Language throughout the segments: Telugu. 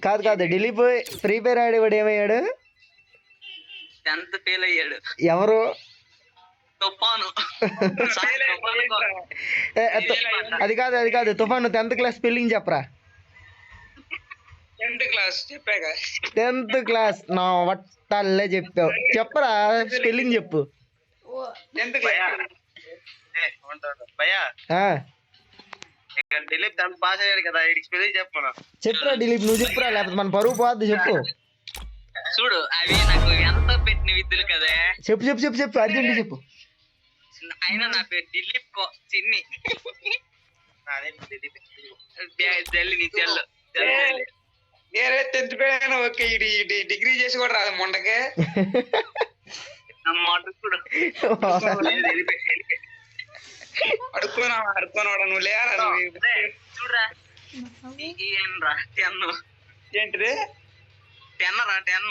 కాదు కాదు. దిలీప్ ఫ్రీ ఫైర్ ఆడేవాడు ఏమయ్యాడు? టెన్త్ ఫెయిల్ అయ్యాడు. ఎవరు? తుఫాను. అది కాదు అది కాదు. తుఫాను టెన్త్ క్లాస్ స్పెల్లింగ్ చెప్పరా? టెన్త్ క్లాస్ చెప్పాక టెన్త్ క్లాస్. నా వట్టల్లే చెప్పావు. చెప్పరా? స్పెల్లింగ్ చెప్పు. టెన్త్ భయ్యా. క్లాస్ ఉంటాడు. భయ్యా ఆ, ఇక్కడ దిలీప్ టెన్త్ పాస్ అయ్యాడు కదా ఇడికి స్పెల్లింగ్ చెప్పు మనం చెప్పురా దిలీప్ నువ్వు చెప్పురా లేకపోతే మన పరువు పోద్ది చెప్పు. చూడు అవి నాకు ఎంత పెట్టిన విద్యలు కదే. చెప్పు చెప్పు చెప్పు చెప్పు అర్జెంట్ చెప్పు. అయినా నా పేరు దిలీప్ కో చిన్ని. జల్లి నీ చెల్లు నేనే టెన్త్ పేరు ఓకే ఇది డిగ్రీ చేసి కూడా రాదు మొండకే. మటుకుడు నువ్వు లేరా చూడరా. టెన్. ఏంటిది? టెన్ రా టెన్.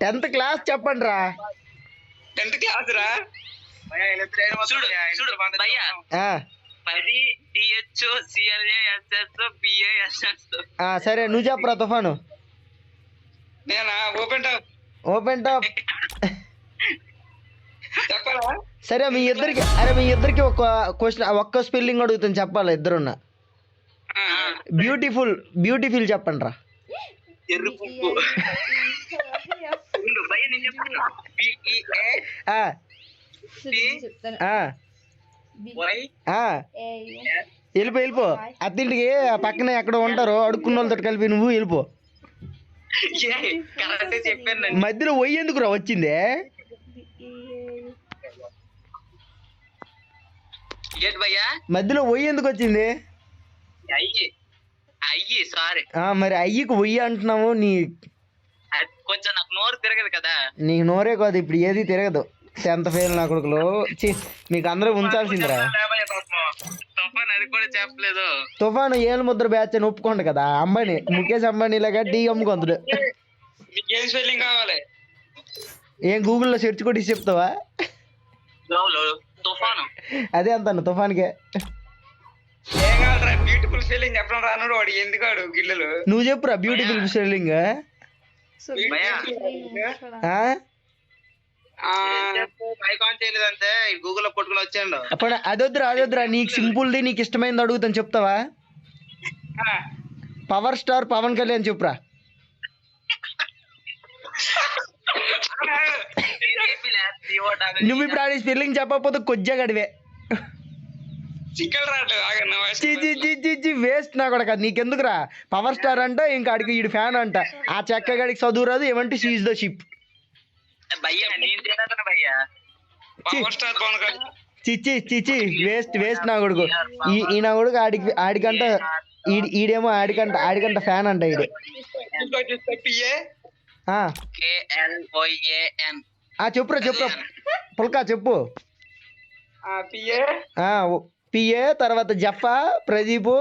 టెన్త్ క్లాస్ చెప్పండి రా. టెన్త్ క్లాస్ రా? చూడు చూడు భయ్యా. పది సిఎల్ఏ ఎస్ఎస్ ఆ, సరే నువ్వు చెప్పరా తుఫాను. నేనా? ఓపెన్ టాప్ ఓపెన్ టాప్ చెప్పాలా? సరే మీ ఇద్దరికి అరే మీ ఇద్దరికి ఒక క్వశ్చన్ ఒక్క స్పెల్లింగ్ అడుగుతాను చెప్పాలి ఇద్దరున్నా? ఆ, బ్యూటిఫుల్ బ్యూటిఫుల్ చెప్పండి రా ఎర్రు పువ్వు. ఉండు, భయ్యా నేను చెప్తున్నా. బిఈఏ ఆ, ఆ, వై ఆ. వెళ్ళిపో వెళ్ళిపో. అత్తింటికి ఆ పక్కనే ఎక్కడ ఉంటారో అడుక్కున్న వాళ్ళతో కలిపి నువ్వు వెళ్ళిపో. మధ్యలో పోయి ఎందుకు రా వచ్చిందే? మధ్యలో పోయి ఎందుకు వచ్చింది? అయ్యి అయ్యి సారీ. ఆ, మరి అయ్యికి పొయ్యి అంటున్నావు నీ కొంచెం నాకు నోరు తిరగదు కదా. నీకు నోరే కాదు ఇప్పుడు ఏది తిరగదు. టెన్త్ ఫెయిల్ నా కొడుకులు. మీకు అందరూ ఉంచాల్సిందిరా. కూడా చెప్పలేదు. తుఫాను ఏళ్ళు ముద్ర బ్యాచ్ అని ఒప్పుకోండి కదా అంబానీ ముఖేష్ అంబానీ లాగా టీ అమ్ముకుంటాడు మీకు ఏం స్పెల్లింగ్ కావాలి? ఏం గూగుల్లో సెర్చ్ కొట్టి చెప్తావా? తుఫాను. అదే అంతాను తుఫాన్కే. ఏం కావాలరా? బ్యూటిఫుల్ స్పెల్లింగ్ చెప్పడం రానుడు వాడు ఎందుకు వాడు గిల్లలు? నువ్వు చెప్పురా బ్యూటిఫుల్ స్పెల్లింగ్ చేయలేదంటే గూగుల్లో కొట్టుకుని వచ్చాడు. అప్పుడు అదొద్దురా అదొద్దురా నీకు సింపుల్ది నీకు ఇష్టమైనది అడుగుతాను చెప్తావా? పవర్ స్టార్ పవన్ కళ్యాణ్ చెప్పురా. నువ్వు ఇప్పుడు ఆడి స్పెల్లింగ్ చెప్పకపోతే కొద్దిగా గడివే వేస్ట్ నా కూడా నీకెందుకురా? పవర్ స్టార్ అంటే ఇంకా ఆడికి ఈడు ఫ్యాన్ అంట. ఆ చెక్క గడికి చదువు రాదు ఏమంటే సీజ్ ద షిప్ భయ్యా నేను చేయలేదన్న భయ్యా? Power star Pawan Kalyan. చిచ్చి చిచ్చి వేస్ట్ వేస్ట్ నా కొడుకు. ఈ ఈ నా కొడుకు ఆడికి ఆడికంట ఈడి ఈడేమో ఆడికంట ఆడికంట ఫ్యాన్ అంట ఈడు. చెప్పురా చెప్పురా. పుల్కా చెప్పు. పిఏ తర్వాత జఫా ప్రదీపు.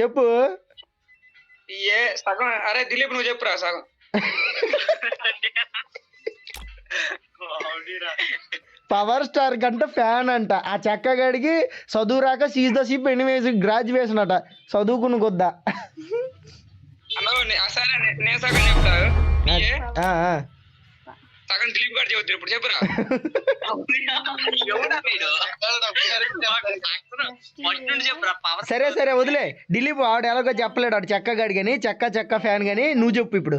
చెప్పు సగం అరే దిలీప్ నువ్వు చెప్పురా సగం. పవర్ స్టార్ కంట ఫ్యాన్ అంట. ఆ చెక్క గడికి చదువు రాక seize the ship anyways graduation అట చదువుకుని కొద్దా. నేను సగం. సగం దిలీప్ గారు చెబుతారు ఇప్పుడు చెప్పురా. సరే సరే వదిలే. దిలీప్ ఆవిడ ఎలాగో చెప్పలేడు ఆడు చెక్క గడి కానీ చెక్క చెక్క ఫ్యాన్ కానీ నువ్వు చెప్పు ఇప్పుడు.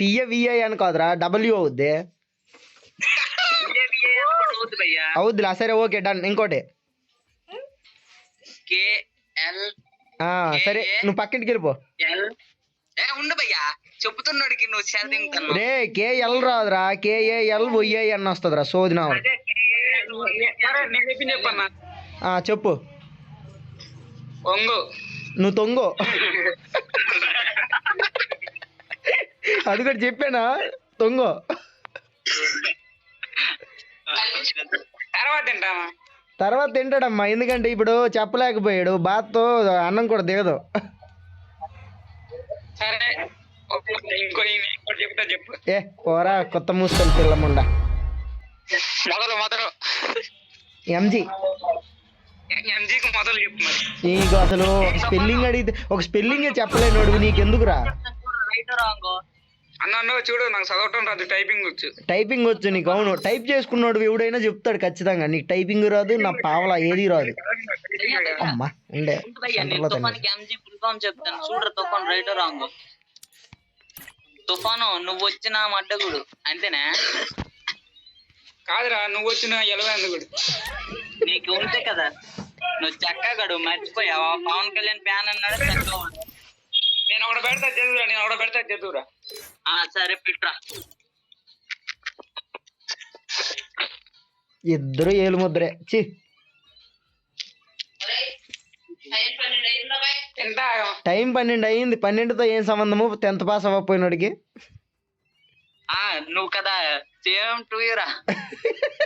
పిఏవిఏఎన్ కాదురా డబ్ల్యూ అవుద్ది. అవుద్దిలా సరే ఓకే డన్ ఇంకోటి. సరే నువ్వు పక్కింటికి వెళ్ళిపో. ఉండు భయ్యా చెప్తున్నాడికి నువ్వు రే కేఎల్ రాదురా కేఏఎల్ వస్తుందిరా సోదినా చెప్పు. నువ్వు తొంగో. అది కూడా చెప్పానా? తొంగో. తర్వాత తింటామా తర్వాత తింటాడమ్మా ఎందుకంటే ఇప్పుడు చెప్పలేకపోయాడు. బాత్తో అన్నం కూడా దిగదు. ఏ పోరా కొత్త మూసుకొని పిల్లముండ మొదలు మొదలు. ఎంజీ. నీకు అసలు ఒక స్పెల్లింగ్ అడిగితే ఒక స్పెల్లింగ్ చెప్పలేనోడు నీకెందుకురా అన్న అన్న చూడు నాకు చదవటం రాదు టైపింగ్ వచ్చు. టైపింగ్ వచ్చు నీకు అవును. టైప్ చేసుకున్నాడు ఎవడైనా చెప్తాడు ఖచ్చితంగా. నీకు టైపింగ్ రాదు నా పావలా ఏది రాదు. అమ్మా ఉండే తుఫాన్ రైట్ రాంగో తుఫాను నువ్వు వచ్చిన మడ్డగుడు అంతేనా? కాదురా నువ్వు వచ్చిన ఎలవే అందుకు నీకు ఉంటే కదా. నువ్వు చక్కగాడు మర్చిపోయావా? పవన్ కళ్యాణ్ ఫ్యాన్ అన్నాడు నేను ఒకటి పెడతా చదువురా నేను ఒకటి పెడతా చదువురా ఆ సరే పిట్రా ఇద్దరు ఏలు ముద్రే. చి ఎంత టైం పన్నెండు అయింది. పన్నెండుతో ఏం సంబంధము? టెన్త్ పాస్ అవ్వకపోయినోడికి. ఆ నువ్వు కదా సేమ్ టు యూరా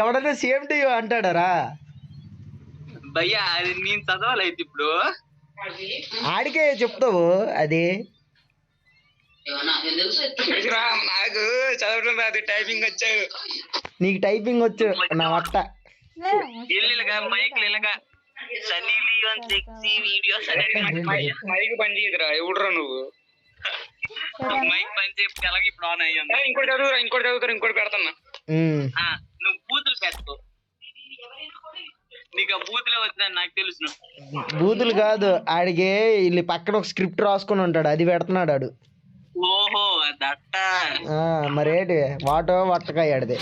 ఎవడన్నా సేమ్ టు అంటాడరా? భయ్యా అది నేను చదవాలైతే ఇప్పుడు. ఆడికే చెప్తావు అది. నాకు చదవటం రాదు టైపింగ్ వచ్చావు నీకు టైపింగ్ వచ్చు నా వట్ట ఇల్లుగా మైక్లు ఇలాగా Sunny Leone sexy videos mike పని చేయదురా ఎవడురా నువ్వు? మైక్ పని అలాగే ఇప్పుడు ఆన్ ఇంకోటి చదువురా ఇంకోటి చదువుతారు ఇంకోటి పెడతాను. బూతులు పెట్టుకో నీకు ఆ బూతులే వచ్చిందని నాకు తెలుసు. బూతులు కాదు ఆడికి వీళ్ళు పక్కన ఒక స్క్రిప్ట్ రాసుకొని ఉంటాడు అది పెడుతున్నాడు ఆడు. ఓహో దట్ట ఆ, మరేటి వాటో వట్టకాయ ఆడిది.